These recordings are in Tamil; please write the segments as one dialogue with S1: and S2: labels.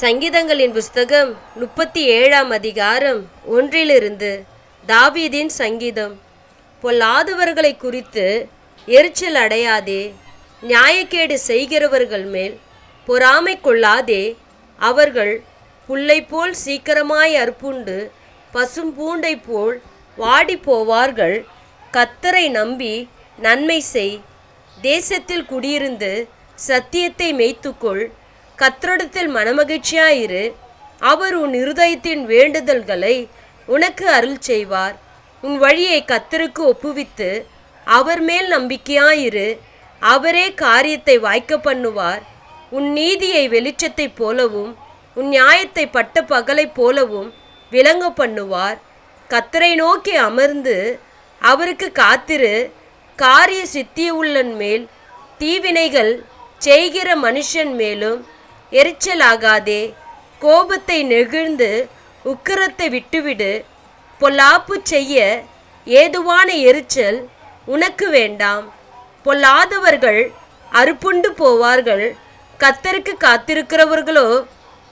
S1: சங்கீதங்களின் புஸ்தகம் முப்பத்தி ஏழாம் அதிகாரம் ஒன்றிலிருந்து தாவீதின் சங்கீதம். பொல்லாதவர்களை குறித்து எரிச்சல் அடையாதே நியாயக்கேடு செய்கிறவர்கள் மேல் பொறாமை கொள்ளாதே அவர்கள் புல்லை போல் சீக்கிரமாய் பசும் பூண்டை போல் வாடி போவார்கள் கத்தரை நம்பி நன்மை செய் தேசத்தில் குடியிருந்து சத்தியத்தை மேய்த்துக்கொள் கத்தரிடத்தில் மனமகிழ்ச்சியாயிரு. அவர் உன் இருதயத்தின் வேண்டுதல்களை உனக்கு அருள் செய்வார். உன் வழியை கத்தருக்கு ஒப்புவித்து அவர் மேல் நம்பிக்கையாயிரு. அவரே காரியத்தை வாய்க்க பண்ணுவார். உன் நீதியை வெளிச்சத்தைப் போலவும் உன் நியாயத்தை பட்ட பகலைப் போலவும் விளங்க பண்ணுவார். கத்தரை நோக்கி அமர்ந்து அவருக்கு காத்திரு. காரிய சித்தியுள்ளன் மேல் தீவினைகள் செய்கிற மனுஷன் மேலும் எரிச்சலாகாதே. கோபத்தை நெகிழ்ந்து உக்கிரத்தை விட்டுவிடு. பொல்லாப்பு செய்ய ஏதுவான எரிச்சல் உனக்கு வேண்டாம். பொல்லாதவர்கள் அறுப்புண்டு போவார்கள். கத்தருக்கு காத்திருக்கிறவர்களோ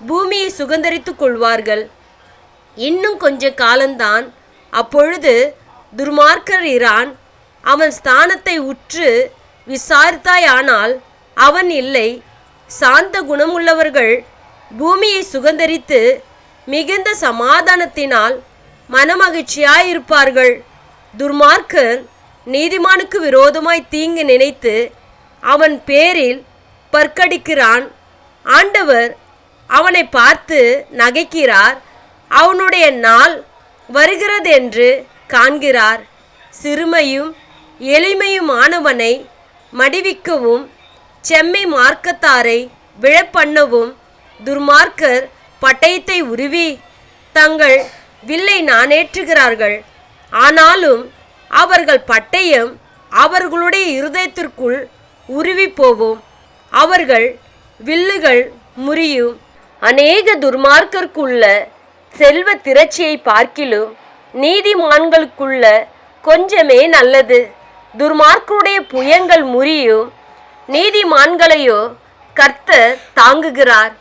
S1: பூமியை சுகந்தரித்து கொள்வார்கள். இன்னும் கொஞ்ச காலம்தான் அப்பொழுது துர்மார்க்கர் இரான் அவன் ஸ்தானத்தை உற்று விசாரித்தாயானால் அவன் இல்லை. சாந்த குணமுள்ளவர்கள் பூமியை சுகந்தரித்து மிகுந்த சமாதானத்தினால் மனமகிழ்ச்சியாயிருப்பார்கள். துர்மார்க்கர் நீதிமானுக்கு விரோதமாய் தீங்கு நினைத்து அவன் பேரில் பற்கடிக்கிறான். ஆண்டவர் அவனை பார்த்து நகைக்கிறார். அவனுடைய நாள் வருகிறதென்று காண்கிறார். சிறுமையும் எளிமையுமானவனை மடிவிக்கவும் செம்மை மார்க்கத்தாரை விழப்பண்ணவும் துர்மார்க்கர் பட்டயத்தை உருவி தங்கள் வில்லை நாணேற்றுகிறார்கள் ஆனாலும் அவர்கள் பட்டயம் அவர்களுடைய இருதயத்திற்குள் உருவி போவோம் அவர்கள் வில்லுகள் முறியும். அநேக துர்மார்க்கருக்குள்ள செல்வ திரட்சியை பார்க்கிலும் நீதிமான்களுக்குள்ள கொஞ்சமே நல்லது. துர்மார்க்கருடைய புயங்கள் முறியும். நீதிமான்களையோ கர்த்தர் தாங்குகிறார்.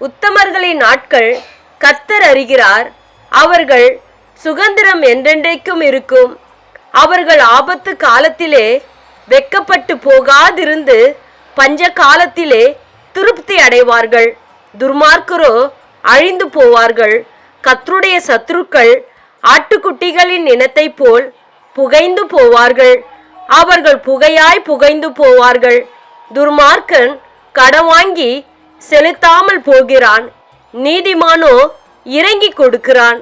S1: உத்தமர்களின் நாட்கள் கர்த்தர் அறிகிறார். அவர்கள் சுதந்திரம் என்றென்றைக்கும் இருக்கும். அவர்கள் ஆபத்து காலத்திலே வெக்கப்பட்டு போகாதிருந்து பஞ்ச காலத்திலே திருப்தி அடைவார்கள். துர்மார்க்கரோ அழிந்து போவார்கள். கத்தருடைய சத்துருக்கள் ஆட்டுக்குட்டிகளின் இனத்தைப் போல் புகைந்து போவார்கள். அவர்கள் புகையாய் புகைந்து போவார்கள். துர்மார்க்கன் கடன் வாங்கி செலுத்தாமல் போகிறான். நீதிமானோ இறங்கி கொடுக்கிறான்.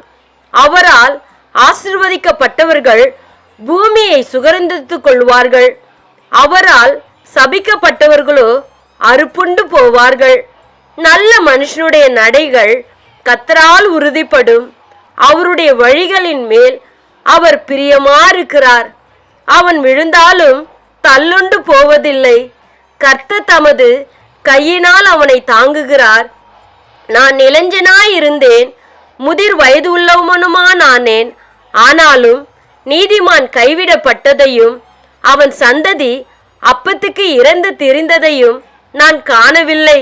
S1: அவரால் ஆசிர்வதிக்கப்பட்டவர்கள் பூமியை சுகர்ந்தித்துக் கொள்வார்கள். அவரால் சபிக்கப்பட்டவர்களோ அறுப்புண்டு போவார்கள். நல்ல மனுஷனுடைய நடைகள் கத்தரால் உறுதிப்படும். அவருடைய வழிகளின் மேல் அவர் பிரியமாயிருக்கிறார். அவன் விழுந்தாலும் தள்ளுண்டு போவதில்லை. கர்த்த தமது கையினால் அவனை தாங்குகிறார். நான் இளைஞனாயிருந்தேன் முதிர் வயது உள்ளவனுமா நானேன் ஆனாலும் நீதிமான் கைவிடப்பட்டதையும் அவன் சந்ததி அப்பத்துக்கு இறந்து திரிந்ததையும் நான் காணவில்லை.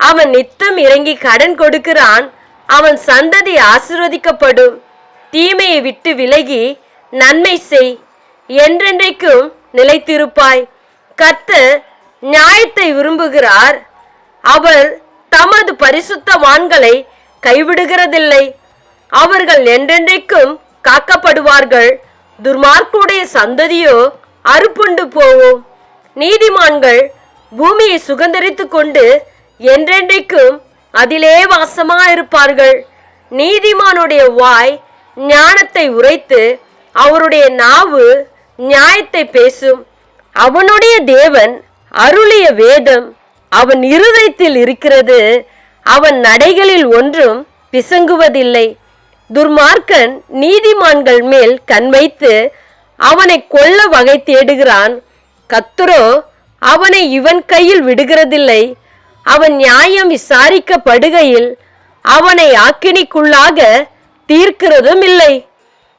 S1: அவன் நித்தம் இறங்கி கடன் கொடுக்கிறான் அவன் சந்ததி ஆசிர்வதிக்கப்படும். தீமையை விட்டு விலகி நன்மை செய் என்றென்றைக்கும் நிலைத்திருப்பாய். கர்த்தர் நியாயத்தை விரும்புகிறார். அவர் தமது பரிசுத்தவான்களை கைவிடுகிறதில்லை. அவர்கள் என்றென்றைக்கும் காக்கப்படுவார்கள். துர்மார்க்குடைய சந்ததியோ அறுப்புண்டு போவோம். நீதிமான்கள் பூமியை சுகந்தரித்து கொண்டு என்றென்றைக்கும் அதிலே வாசமா இருப்பார்கள் நீதிமானுடைய வாய் ஞானத்தை உரைத்து அவருடைய நாவு நியாயத்தை பேசும். அவனுடைய தேவன் அருளிய வேதம் அவன் இருதயத்தில் இருக்கிறது. அவன் நடைகளில் ஒன்றும் பிசங்குவதில்லை. துர்மார்க்கன் நீதிமான்கள் மேல் கண் வைத்து அவனை கொல்ல வகை தேடுகிறான். கத்துரோ அவனை இவன் கையில் விடுகிறதில்லை. அவன் நியாயம் விசாரிக்கப்படுகையில் அவனை ஆக்கினிக்குள்ளாக தீர்க்கிறதும் இல்லை.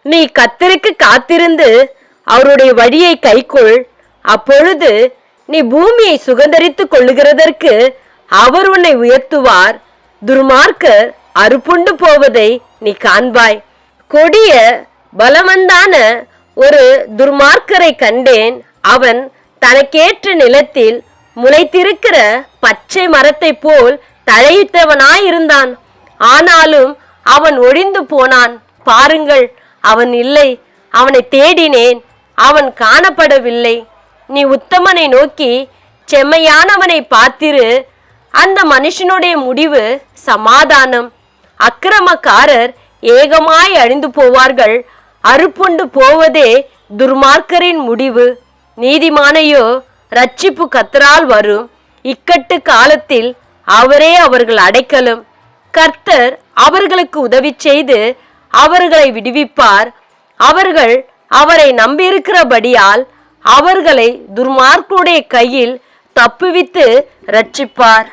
S1: நீ கத்தருக்கு காத்திருந்து அவருடைய வழியை கைக்கொள். அப்பொழுது நீ பூமியை சுகந்தரித்துக் கொள்ளுகிறதற்கு அவர் உன்னை உயர்த்துவார். துர்மார்க்கர் அறுப்புண்டு போவதை நீ காண்பாய். கொடிய பலவந்தான ஒரு துர்மார்க்கரை கண்டேன். அவன் தனக்கேற்ற நிலத்தில் முளைத்திருக்கிற பச்சை மரத்தைப் போல் தழைத்தவனாயிருந்தான் ஆனாலும் அவன் ஒழிந்து போனான். பாருங்கள் அவன் இல்லை. அவனை தேடினேன். அவன் காணப்படவில்லை. நீ உத்தமனை நோக்கி செம்மையானவனை பார்த்திரு. அந்த மனுஷனுடைய முடிவு சமாதானம். அக்கிரமக்காரர் ஏகமாய் அழிந்து போவார்கள். அறுப்புண்டு போவதே துர்மார்க்கரின் முடிவு. நீதிமானையோ ரட்சிப்பு கத்தரால் வரும். இக்கட்டு காலத்தில் அவரே அவர்கள் அடைக்கலும். கர்த்தர் அவர்களுக்கு உதவி செய்து அவர்களை விடுவிப்பார். அவர்கள் அவரை நம்பியிருக்கிறபடியால் அவர்களை துர்மார்க்குடைய கையில் தப்புவித்து ரட்சிப்பார்.